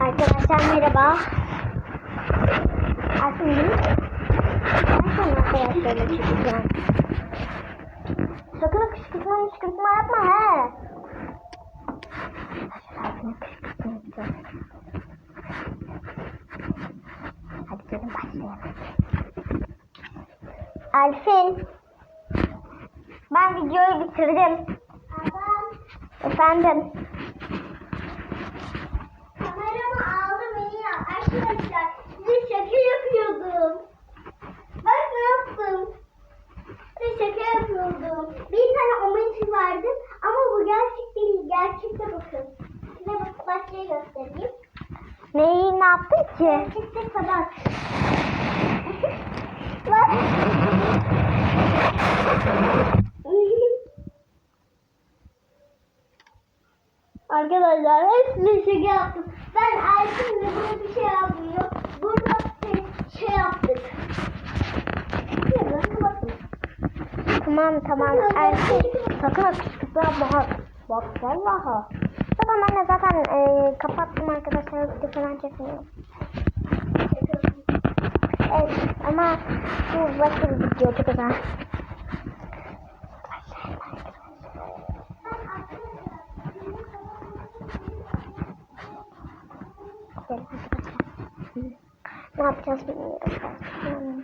Arkadaşlar merhaba. Aslında ben sana arkadaşlarla çekeceğim. Sakın kışkırtma kışkırtma yapma he. Hadi gelin başlayalım. Elfin. Ben videoyu bitirdim. Efendim. Kameramı aldım ya arkadaşlar. Size şaka yapıyordum. Bak ne yaptım. Size şaka yapıyordum. Bir tane ometi vardı ama bu gerçek değil. Gerçekte bakın. Size bak başlayı göstereyim. Neyi ne yaptın ki? Gerçekte kabak. Bak. Arkadaşlar hepsine şaka yaptım. Ben burada bir şey yapmıyor. Burada şey, şey yaptık. Şuradan bakın. Tamam tamam Elfin. Sakın yapma. ha. Bak vallahi. Tamam ben de zaten e, kapattım arkadaşlar. Video falan çekmiyorum. Evet ama bu başka bir video çok güzel. Ne yapacağız bilmiyorum.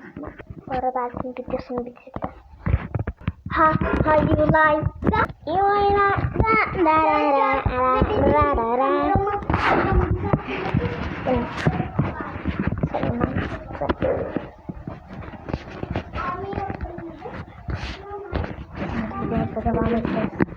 Bu arada videosunu bitirdi ha ha you like that? You like that? Da da da da da da da devam edeceğiz.